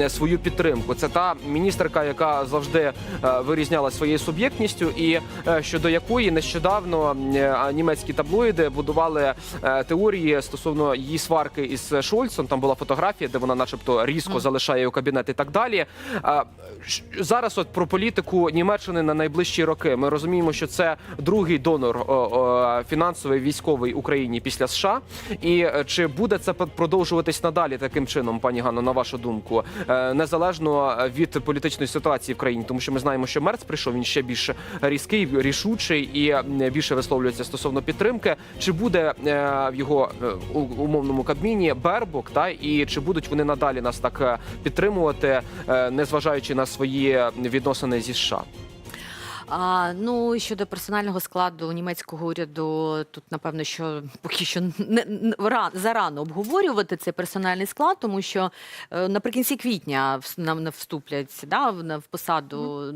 е, свою підтримку. Це та міністерка, яка завжди е, вирізняла своєю суб'єктністю, і е, щодо якої нещодавно німецькі таблоїди будували теорії стосовно її сварки із Шольцом. Там була фотографія, де вона, начебто, різко залишає його кабінет і так далі. Зараз, от про політику Німеччини на найближчі роки, ми розуміємо, що це другий донор фінансовий військовий Україні після США. І чи буде це продовжуватись надалі таким чином, пані Ганно, на вашу думку, Е, незалежно від політичної ситуації в країні, тому що ми знаємо, що Мерц прийшов він ще більш різкий, рішучий і е, більше висловлюється стосовно підтримки. Чи буде е, в його умовному кабміні Бербок, та і чи будуть вони надалі нас так підтримувати, незважаючи на свої відносини зі США? А, ну щодо персонального складу німецького уряду, тут напевно, що поки що не, не ран- зарано обговорювати цей персональний склад, тому що е, наприкінці квітня нам не вступлять да, в, на- в посаду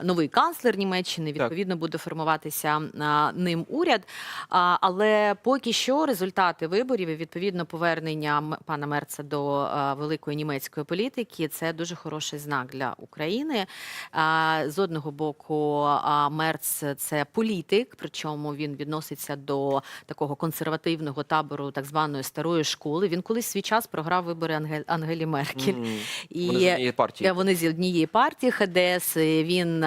новий канцлер Німеччини. Так. Відповідно, буде формуватися а, ним уряд. А, але поки що результати виборів і відповідно повернення пана Мерца до а, великої німецької політики це дуже хороший знак для України. А, З одного боку, а, Мерц це політик, причому він відноситься до такого консервативного табору так званої старої школи. Він колись свій час програв вибори Ангель- Ангелі Меркель. М, І Вони з однієї партії. Е, Вони з однієї партії ХДС. Він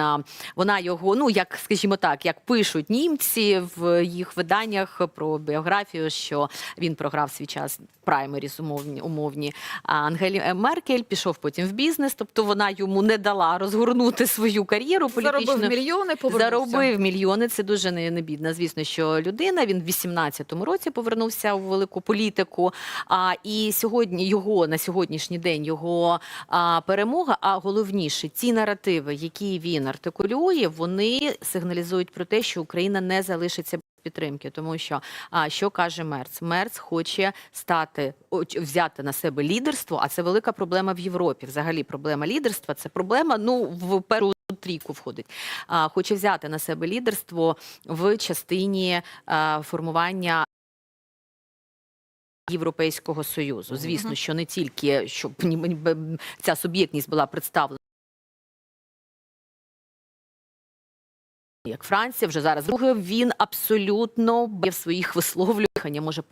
вона його, ну як скажімо так, як пишуть німці в їх виданнях про біографію, що він програв свій час праймеріс умовні умовні. А Ангелі е, Меркель пішов потім в бізнес, тобто вона йому не дала розгорнути свою кар'єру. Заробив мільйони, повернувся. Заробив мільйони. Це дуже не, не бідна. Звісно, що людина. Він в 18-му році повернувся у велику політику. А і сьогодні його на сьогоднішній день його а, перемога. А головніше, ці наративи, які він артикулює, вони сигналізують про те, що Україна не залишиться. Підтримки, тому що а що каже Мерц? Мерц хоче стати взяти на себе лідерство, а це велика проблема в Європі. Взагалі, проблема лідерства це проблема. Ну в першу трійку входить. А, хоче взяти на себе лідерство в частині а, формування. Європейського союзу, звісно, що не тільки щоб ця суб'єктність була представлена. Як Франція вже зараз він абсолютно в своїх висловлюваннях може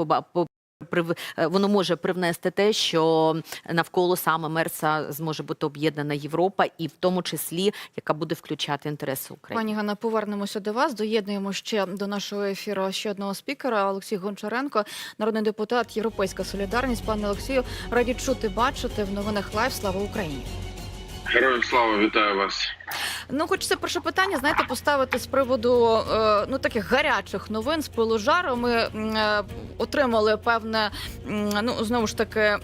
е, воно може привнести те, що навколо саме Мерса зможе бути об'єднана Європа, і в тому числі яка буде включати інтереси України. Пані Ганна, повернемося до вас. Доєднуємо ще до нашого ефіру ще одного спікера Олексій Гончаренко, народний депутат Європейська Солідарність. Пане Олексію, раді чути, бачити в новинах Лайв. Слава Україні. Героям слава, вітаю вас. Ну, хочеться перше питання, знаєте, поставити з приводу е, ну таких гарячих новин з пилу жару. Ми е, отримали певне, ну знову ж таки.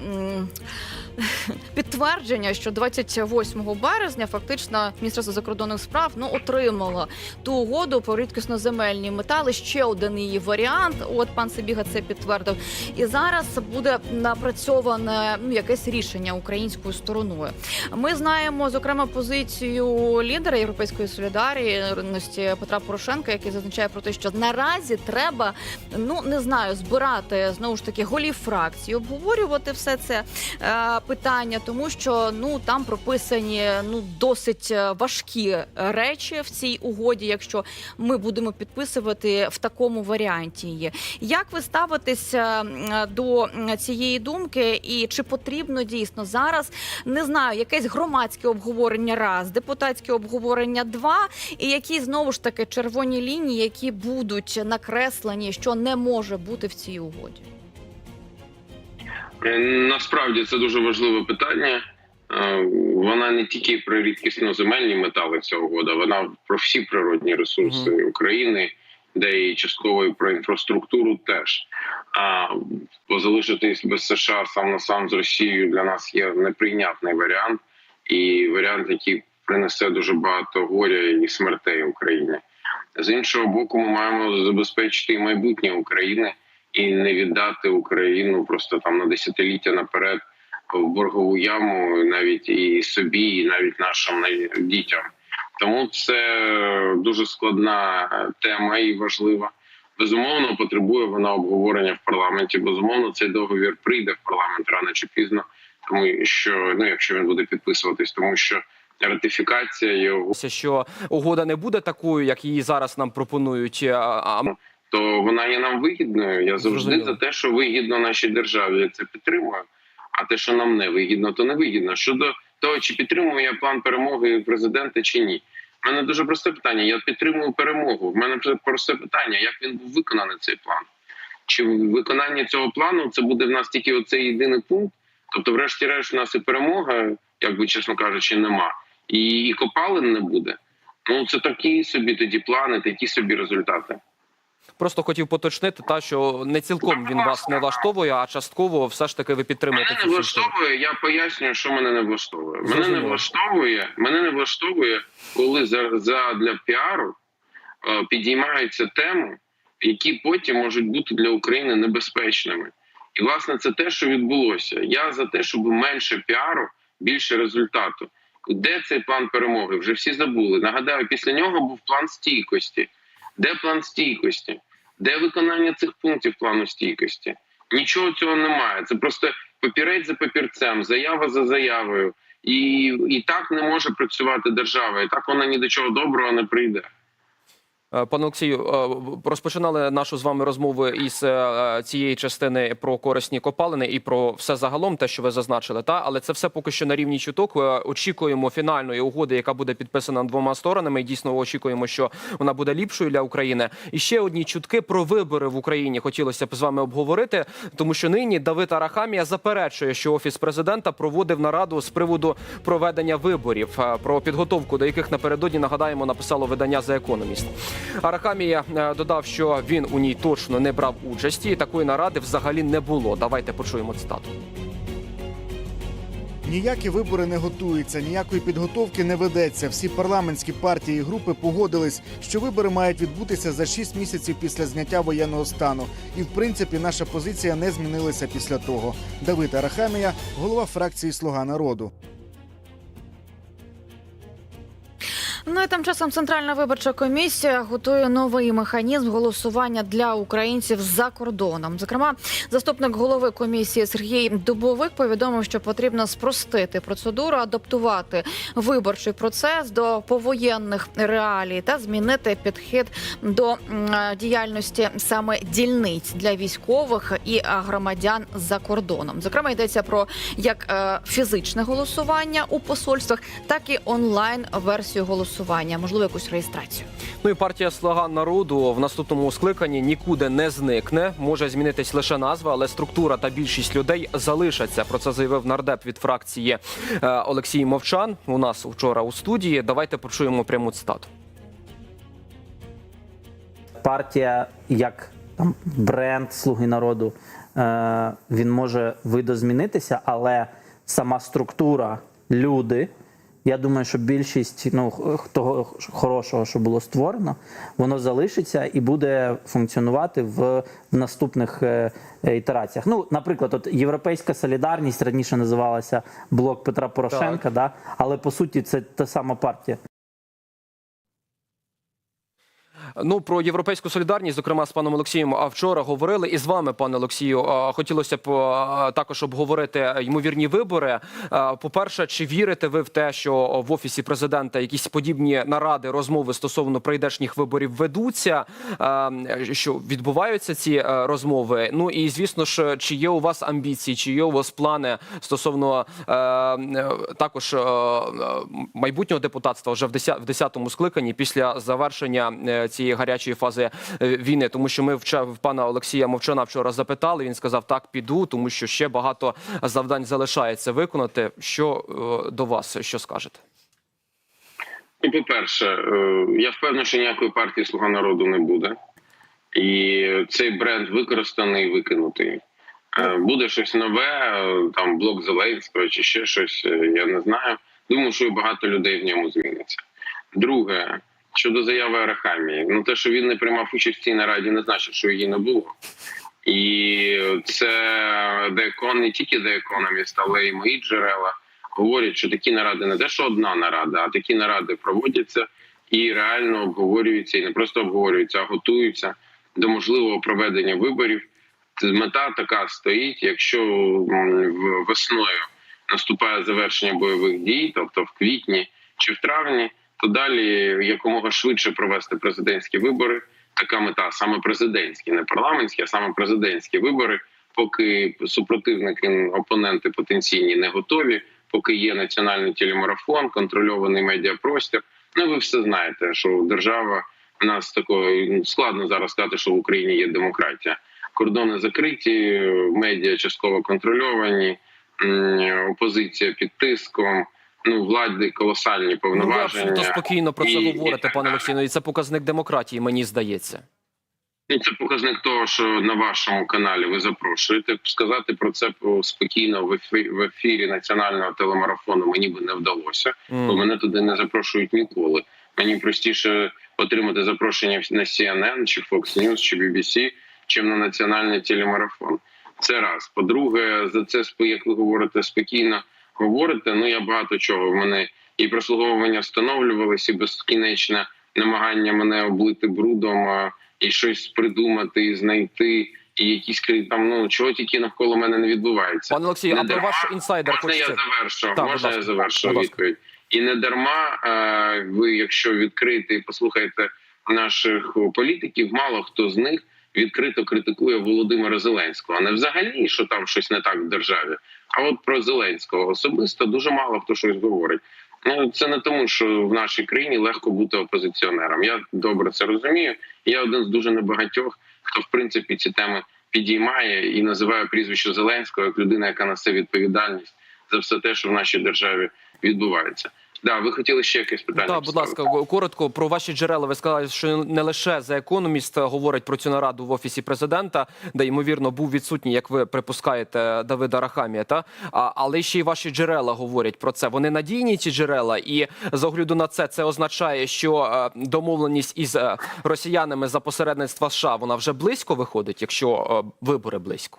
Підтвердження, що 28 березня фактично Міністерство закордонних справ ну отримало ту угоду про рідкісноземельні метали. Ще один її варіант. От пан Сибіга це підтвердив. І зараз буде напрацьоване ну якесь рішення українською стороною. Ми знаємо зокрема позицію лідера Європейської солідарності Петра Порошенка, який зазначає про те, що наразі треба ну не знаю збирати знову ж таки голів фракції, обговорювати все це е, питання, тому що ну там прописані ну досить е, важкі речі в цій угоді, якщо ми будемо підписувати в такому варіанті її. Як ви ставитеся до цієї думки, і чи потрібно дійсно зараз не знаю, якесь громадське обговорення раз, депутатське обговорення два, і які знову ж таки червоні лінії, які будуть накреслені, що не може бути в цій угоді? Е, Насправді це дуже важливе питання. Е, Вона не тільки про рідкісно-земельні метали цього года, вона про всі природні ресурси України, де і частково і про інфраструктуру теж. А залишитись без США сам на сам з Росією для нас є неприйнятний варіант, і варіант, який принесе дуже багато горя і смертей Україні. З іншого боку, ми маємо забезпечити і майбутнє України і не віддати Україну просто там на десятиліття наперед в боргову яму, навіть і собі, і навіть нашим дітям. Тому це дуже складна тема і важлива. Безумовно, потребує вона обговорення в парламенті. Безумовно, цей договір прийде в парламент рано чи пізно. тому що ну, якщо він буде підписуватись, тому що ратифікація його що угода не буде такою, як її зараз нам пропонують. То вона є нам вигідною. Я завжди Зрозуміло. за те, що вигідно нашій державі, я це підтримую. А те, що нам не вигідно, то не вигідно. Щодо того, чи підтримую я план перемоги президента чи ні. У мене дуже просте питання. Я підтримую перемогу. В мене просте питання, як він був виконаний цей план. Чи виконання цього плану це буде в нас тільки оцей єдиний пункт? Тобто, врешті-решт, у нас і перемога, як би чесно кажучи, нема, і, і копалин не буде. Ну це такі собі тоді плани, такі собі результати. Просто хотів поточнити, та що не цілком він вас не влаштовує, а частково все ж таки ви підтримуєте Мене не влаштовує. Я пояснюю, що мене не влаштовує. Мене не влаштовує. Мене не влаштовує, коли за, за для піару е, підіймаються теми, які потім можуть бути для України небезпечними. І власне це те, що відбулося. Я за те, щоб менше піару, більше результату. Де цей план перемоги? Вже всі забули. Нагадаю, після нього був план стійкості. Де план стійкості? Де виконання цих пунктів плану стійкості? Нічого цього немає. Це просто папірець за папірцем, заява за заявою. І, і так не може працювати держава. І так вона ні до чого доброго не прийде. Е, Пане Олексію, е, розпочинали нашу з вами розмову із е, цієї частини про корисні копалини і про все загалом, те, що ви зазначили. Та але це все поки що на рівні чуток. Очікуємо фінальної угоди, яка буде підписана двома сторонами. І дійсно очікуємо, що вона буде ліпшою для України. І ще одні чутки про вибори в Україні хотілося б з вами обговорити, тому що нині Давид Арахамія заперечує, що офіс президента проводив нараду з приводу проведення виборів, про підготовку до яких напередодні нагадаємо написало видання The Economist. Арахамія е, додав, що він у ній точно не брав участі. і Такої наради взагалі не було. Давайте почуємо цитату. Ніякі вибори не готуються, ніякої підготовки не ведеться. Всі парламентські партії і групи погодились, що вибори мають відбутися за 6 місяців після зняття воєнного стану. І в принципі наша позиція не змінилася після того. Давид Арахамія, голова фракції Слуга народу. Ну і тим часом Центральна виборча комісія готує новий механізм голосування для українців за кордоном. Зокрема, заступник голови комісії Сергій Дубовик повідомив, що потрібно спростити процедуру, адаптувати виборчий процес до повоєнних реалій та змінити підхід до діяльності саме дільниць для військових і громадян за кордоном. Зокрема, йдеться про як е, фізичне голосування у посольствах, так і онлайн версію голосування, можливо, якусь реєстрацію. Ну і партія Слуга народу в наступному скликанні нікуди не зникне. Може змінитись лише назва, але структура та більшість людей залишаться. Про це заявив нардеп від фракції е, Олексій Мовчан. У нас вчора у студії. Давайте почуємо пряму цитату. партія як там бренд Слуги народу, е, він може видозмінитися, але сама структура, люди. Я думаю, що більшість ну, того хорошого, що було створено, воно залишиться і буде функціонувати в, в наступних е, е, ітераціях. Ну, наприклад, от Європейська солідарність раніше називалася Блок Петра Порошенка, да? але по суті це та сама партія. Ну про європейську солідарність, зокрема з паном Олексієм, а вчора говорили і з вами, пане Олексію. Хотілося б також обговорити ймовірні вибори. По-перше, чи вірите ви в те, що в офісі президента якісь подібні наради, розмови стосовно прийдешніх виборів ведуться? Що відбуваються ці розмови? Ну і звісно ж, чи є у вас амбіції, чи є у вас плани стосовно також майбутнього депутатства вже в 10 в 10-му скликанні після завершення е, цієї гарячої фази е, війни, тому що ми в пана Олексія Мовчана вчора запитали. Він сказав: так, піду, тому що ще багато завдань залишається виконати. Що е, до вас що скажете? Ну, по-перше, е, я впевнений, що ніякої партії Слуга народу не буде. І цей бренд використаний, викинутий. Буде щось нове, там блок Зеленського чи ще щось, я не знаю. Думаю, що багато людей в ньому зміниться. Друге, щодо заяви Арахамії, ну те, що він не приймав участь в цій нараді, не значить, що її не було. І це The не тільки Economist, але й мої джерела говорять, що такі наради не те, що одна нарада, а такі наради проводяться і реально обговорюються, і не просто обговорюються, а готуються до можливого проведення виборів. Мета така стоїть, якщо весною наступає завершення бойових дій, тобто в квітні чи в травні, то далі якомога швидше провести президентські вибори. Така мета саме президентські, не парламентські, а саме президентські вибори, поки супротивники, опоненти потенційні не готові, поки є національний телемарафон, контрольований медіапростір. Ну ви все знаєте, що держава у нас такої ну, складно зараз сказати, що в Україні є демократія. Кордони закриті, медіа частково контрольовані, опозиція під тиском. Ну, влади колосальні Ну, ви спокійно про це І- і говорите, так пане далі. Олексію. І це показник демократії, мені здається. Ну, це показник того, що на вашому каналі ви запрошуєте. Сказати про це спокійно в ефі- в ефірі національного телемарафону мені би не вдалося, М. бо мене туди не запрошують ніколи. Мені простіше отримати запрошення на CNN, чи Fox News, чи BBC, чим на національний телемарафон. Це раз. По-друге, за це як ви говорите, спокійно говорите. Ну я багато чого. В мене і прослуговування встановлювалися, і безкінечне намагання мене облити брудом. і щось придумати, і знайти, і якісь там ну чого тільки навколо мене не відбувається. Пане Олексію, а про ваш інсайдер Можна я хочеться. завершу? Так, Можна я завершу відповідь? І не дарма ви, якщо відкрите і послухаєте наших політиків, мало хто з них відкрито критикує Володимира Зеленського. Не взагалі, що там щось не так в державі, а от про Зеленського особисто дуже мало хто щось говорить. Ну це не тому, що в нашій країні легко бути опозиціонером. Я добре це розумію. Я один з дуже небагатьох, хто в принципі ці теми підіймає і називає прізвище Зеленського як людина, яка несе відповідальність за все те, що в нашій державі відбувається. Да, ви хотіли ще якесь питання? Так, будь ласка, коротко про ваші джерела. Ви сказали, що не лише за економіст говорить про цю нараду в офісі президента, де ймовірно був відсутній, як ви припускаєте, Давида Рахамія. Та а, але ще й ваші джерела говорять про це. Вони надійні ці джерела, і з огляду на це це означає, що е, домовленість із е, росіянами за посередництва США вона вже близько виходить, якщо е, вибори близько.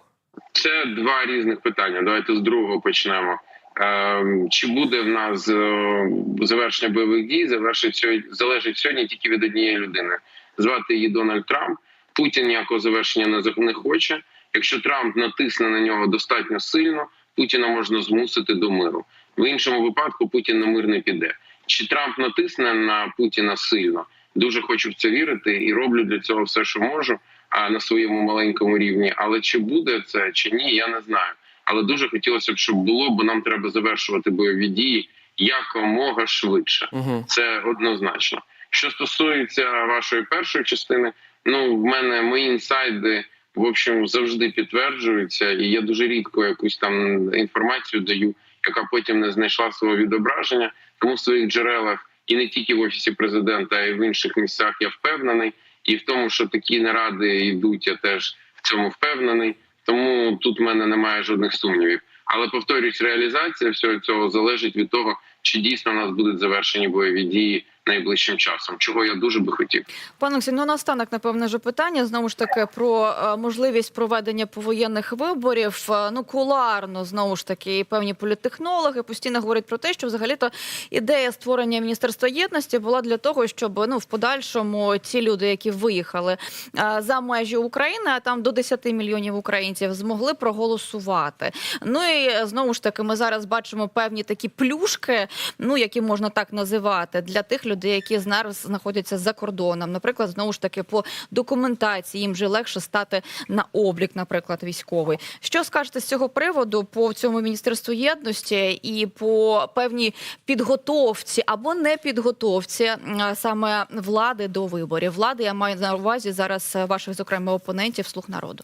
Це два різних питання. Давайте з другого почнемо. Ем, Чи буде в нас е, завершення бойових дій? Завершить сьогодні залежить сьогодні тільки від однієї людини. Звати її Дональд Трамп. Путін ніякого завершення не не хоче. Якщо Трамп натисне на нього достатньо сильно, Путіна можна змусити до миру. В іншому випадку Путін на мир не піде. Чи Трамп натисне на Путіна сильно? Дуже хочу в це вірити і роблю для цього все, що можу, а на своєму маленькому рівні. Але чи буде це чи ні, я не знаю. Але дуже хотілося б, щоб було, бо нам треба завершувати бойові дії якомога швидше. Угу. Це однозначно. Що стосується вашої першої частини, ну в мене мої інсайди в общем завжди підтверджуються, і я дуже рідко якусь там інформацію даю, яка потім не знайшла свого відображення. Тому в своїх джерелах і не тільки в офісі президента, а й в інших місцях я впевнений. І в тому, що такі наради йдуть, я теж в цьому впевнений. Тому тут в мене немає жодних сумнівів. Але повторюсь, реалізація всього цього залежить від того, чи дійсно у нас будуть завершені бойові дії найближчим часом, чого я дуже би хотів. Пане Олексій, ну наостанок, напевне, вже питання знову ж таки про е, можливість проведення повоєнних виборів. Е, Ну куларно знову ж таки, і певні політтехнологи постійно говорять про те, що взагалі-то ідея створення міністерства єдності була для того, щоб ну в подальшому ті люди, які виїхали е, за межі України, а там до 10 мільйонів українців, змогли проголосувати. Ну і знову ж таки, ми зараз бачимо певні такі плюшки, ну які можна так називати, для тих людей, які зараз знаходяться за кордоном. Наприклад, знову ж таки, по документації їм вже легше стати на облік, наприклад, військовий. Що скажете з цього приводу по цьому міністерству єдності і по певній підготовці або не підготовці саме влади до виборів? Влади я маю на увазі зараз ваших зокрема опонентів слуг народу.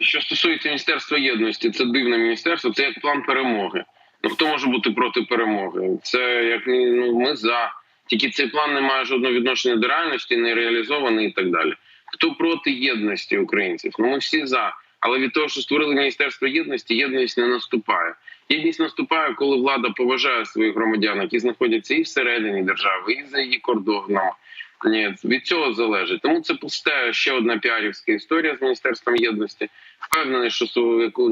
Що стосується міністерства єдності, це дивне міністерство. Це як план перемоги. Ну хто може бути проти перемоги? Це як ну ми за тільки цей план не має жодного відношення до реальності, не реалізований і так далі. Хто проти єдності українців? Ну ми всі за. Але від того, що створили міністерство єдності, єдність не наступає. Єдність наступає, коли влада поважає своїх громадян, які знаходяться і всередині держави, і за її кордоном. Ні, від цього залежить. Тому це пусте ще одна піарівська історія з міністерством єдності. Впевнений, що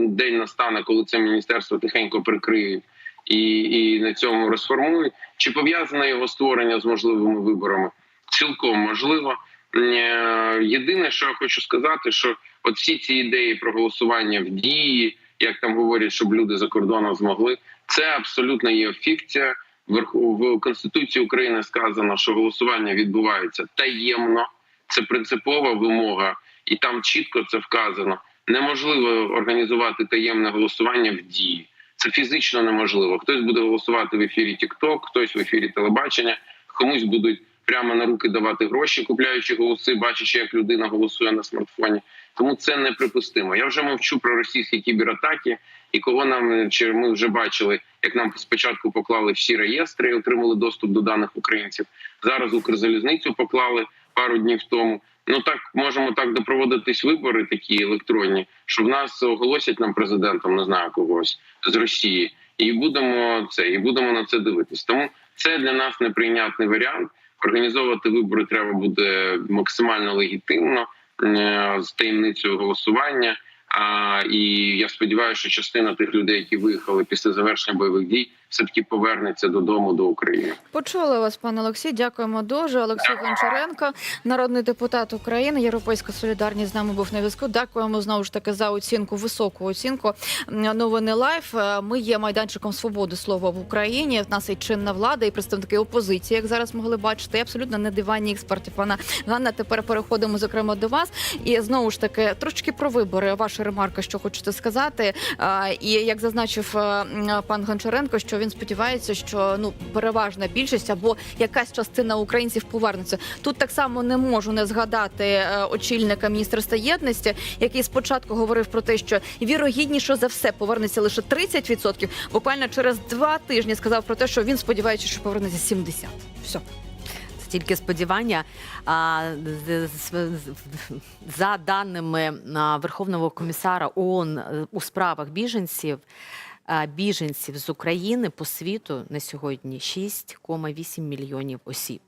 день настане, коли це міністерство тихенько прикриють і, і на цьому розформують. Чи пов'язане його створення з можливими виборами? Цілком можливо. Е, Єдине, що я хочу сказати, що от всі ці ідеї про голосування в дії як там говорять, щоб люди за кордоном змогли. Це абсолютно є фікція. В Конституції України сказано, що голосування відбувається таємно. Це принципова вимога, і там чітко це вказано. Неможливо організувати таємне голосування в дії. Це фізично неможливо. Хтось буде голосувати в ефірі TikTok, хтось в ефірі телебачення, комусь будуть прямо на руки давати гроші, купляючи голоси, бачачи, як людина голосує на смартфоні. Тому це неприпустимо. Я вже мовчу про російські кібератаки, і кого нам чи ми вже бачили, як нам спочатку поклали всі реєстри і отримали доступ до даних українців. Зараз Укрзалізницю поклали пару днів тому. Ну так можемо так допроводитись вибори, такі електронні, що в нас оголосять нам президентом, не знаю когось з Росії, і будемо це, і будемо на це дивитись. Тому це для нас неприйнятний варіант. Організовувати вибори треба буде максимально легітимно е, з таємницею голосування. А і я сподіваюся, що частина тих людей, які виїхали після завершення бойових дій, все таки повернеться додому до України. Почули вас, пане Олексій. Дякуємо дуже. Олексій Гончаренко, народний депутат України, Європейська солідарність з нами був на зв'язку. Дякуємо знову ж таки за оцінку, високу оцінку. Новини лайф. Е, Ми є майданчиком свободи слова в Україні. В нас і чинна влада, і представники опозиції, як зараз могли бачити. І абсолютно не диванні експерти. Пана Ганна. Тепер переходимо зокрема до вас. І знову ж таки трошки про вибори. Ваша ремарка, що хочете сказати. Е, І як зазначив е, пан Гончаренко, що він сподівається, що ну переважна більшість або якась частина українців повернеться. Тут так само не можу не згадати е, очільника міністерства єдності, який спочатку говорив про те, що вірогідніше за все повернеться лише 30%. Буквально через два тижні сказав про те, що він сподівається, що повернеться 70%. Все. Тільки сподівання. А, За даними Верховного комісара ООН е, у справах біженців, біженців з України по світу на сьогодні 6,8 мільйонів осіб.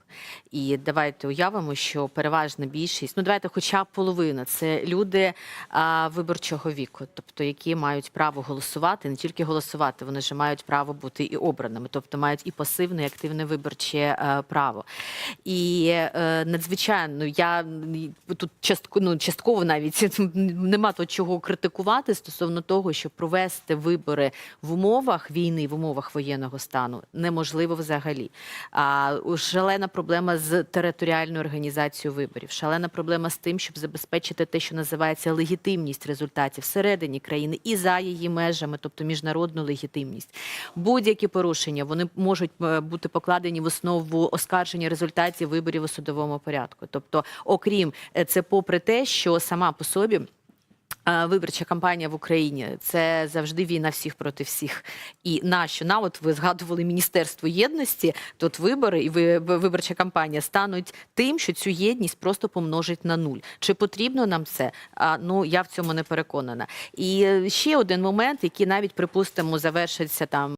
І давайте уявимо, що переважна більшість, ну давайте, хоча б половина, це люди а, виборчого віку, тобто які мають право голосувати, не тільки голосувати, вони ж мають право бути і обраними, тобто мають і пасивне, і активне виборче е, право. І е, надзвичайно я тут частково, ну, частково навіть нема то чого критикувати стосовно того, що провести вибори в умовах війни, в умовах воєнного стану неможливо взагалі. А шалена проблема з територіальною організацією виборів, шалена проблема з тим, щоб забезпечити те, що називається легітимність результатів всередині країни і за її межами, тобто міжнародну легітимність. Будь-які порушення вони можуть е, бути покладені в основу оскарження результатів виборів у судовому порядку. Тобто, окрім е, це, попри те, що сама по собі. Виборча кампанія в Україні це завжди війна всіх проти всіх. І нащо на от ви згадували Міністерство єдності, тут вибори і ви- виборча кампанія стануть тим, що цю єдність просто помножить на нуль. Чи потрібно нам це? А, ну я в цьому не переконана. І ще один момент, який навіть припустимо завершиться там